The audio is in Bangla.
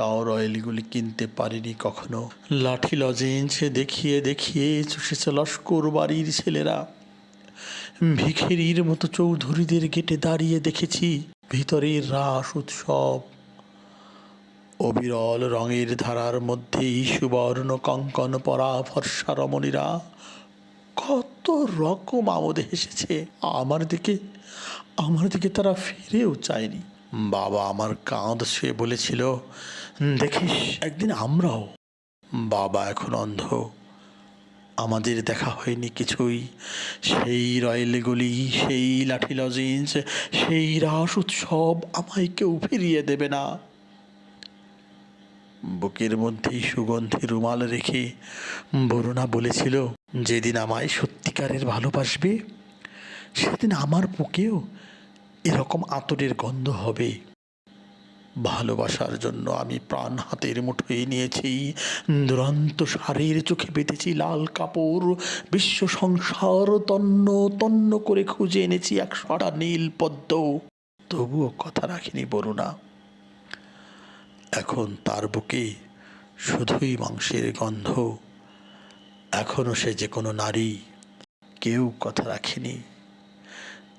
একটাও রয়েলগুলি কিনতে পারিনি কখনো। লাঠি লজেন্স দেখিয়ে দেখিয়ে চুষেছে লস্কর বাড়ির ছেলেরা। ভিখেরির মতো চৌধুরীদের গেটে দাঁড়িয়ে দেখেছি ভিতরের রাস উৎসব। অবিরল রঙের ধারার মধ্যেই সুবর্ণ কঙ্কন পরা ফর্সা রমণীরা কত রকম আমোদে হেসেছে। আমার দিকে আমার দিকে তারা ফিরেও চায়নি। বাবা আমার কাঁধ শুয়ে বলেছিল, দেখিস, একদিন আমরাও বাবা এখন অন্ধ। আমাদের দেখা হয়নি কিছুই। সেই রয়েলগুলি সেই লাঠি লজেন্স, সেই রাস উৎসব আমায় কেউ ফিরিয়ে দেবে না। বুকের মধ্যেই সুগন্ধি রুমাল রেখে বরুণা বলেছিল, যেদিন আমায় সত্যিকারের ভালোবাসবে, সেদিন আমার বুকেও এরকম আতরের গন্ধ হবে। ভালোবাসার জন্য আমি প্রাণ হাতের মুঠোয় নিয়েছি। দুরন্ত সারের চোখে পেতেছি লাল কাপড়। বিশ্ব সংসার তন্ন তন্ন করে খুঁজে এনেছি একশোটা নীল পদ্ম। তবুও কথা রাখিনি বরুণা। এখন তার বুকে শুধুই মাংসের গন্ধ। এখনও সে যে কোনো নারী। কেউ কথা রাখেনি।